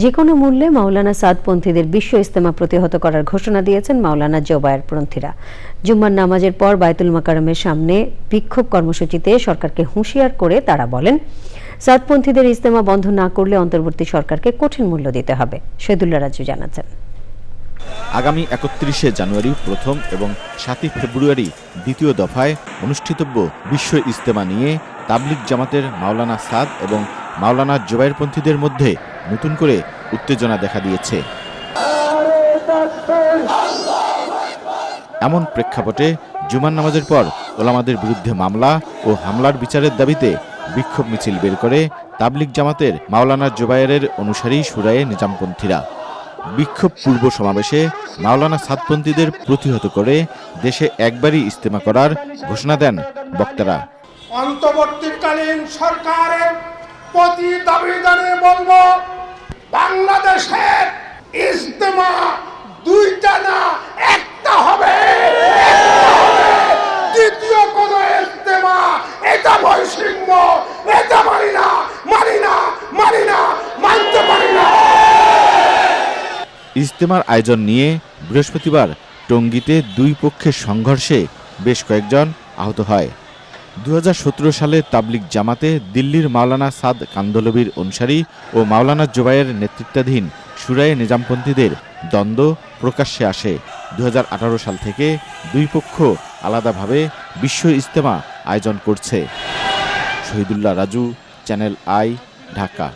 যে কোনো মূল্যে মাওলানা সাদপন্থীদের বিশ্ব ইস্তেমা প্রতিহত করার ঘোষণা দিয়েছেন মাওলানা জোবায়ের পন্থীরা। জুম্মার নামাজের পর বায়তুল মাকারমের সামনে বিক্ষোভ কর্মসূচিতে সরকারকে হুঁশিয়ার করে তারা বলেন সাদপন্থীদের ইস্তেমা বন্ধ না করলে অন্তর্বর্তী সরকারকে কঠিন মূল্য দিতে হবে, শহীদুল্লাহ রাজু জানাচ্ছেন। আগামী একত্রিশে জানুয়ারি প্রথম এবং সাতই ফেব্রুয়ারি দ্বিতীয় দফায় অনুষ্ঠিতব্য বিশ্ব ইস্তেমা নিয়ে তাবলিগ জামাতের মাওলানা সাদ এবং মাওলানা জোবাইরপন্থীদের মধ্যে নতুন করে উত্তেজনা দেখা দিয়েছে। এমন প্রেক্ষাপটে জুমার নামাজের পর ওলামাদের বিরুদ্ধে মামলা ও হামলার বিচারের দাবিতে বিক্ষোভ মিছিল বের করে তাবলিগ জামাতের মাওলানা জোবায়েরের অনুসারী সুরায়ে নিজামপন্থীরা। বিক্ষোভ পূর্ব সমাবেশে মাওলানা সাতপন্থীদের প্রতিহত করে দেশে একবারই ইস্তেমা করার ঘোষণা দেন বক্তারা। অন্তর্বর্তীকালীন সরকারের প্রতি দাবিদারে বলব বাংলাদেশের ইজতেমা দুইটা না একটা হবে একটা হবে। দ্বিতীয় কোন ইজতেমা, এটা বৈষম্য, এটা মানি না মানি না মানি না, মানতে পারি না ইজতেমার আয়োজন নিয়ে বৃহস্পতিবার টঙ্গীতে দুই পক্ষের সংঘর্ষে বেশ কয়েকজন আহত হয় দু হাজার সতেরো সালে তাবলিক জামাতে দিল্লির মাওলানা সাদ কান্দলবির অনুসারী ও মাওলানা জোবাইয়ের নেতৃত্বাধীন সুরায়ে নিজামপন্থীদের দ্বন্দ্ব প্রকাশ্যে আসে। দু হাজার আঠারো সাল থেকে দুই পক্ষ আলাদাভাবে বিশ্ব ইজতেমা আয়োজন করছে। Shahidullah Raju, channel I, Dhaka.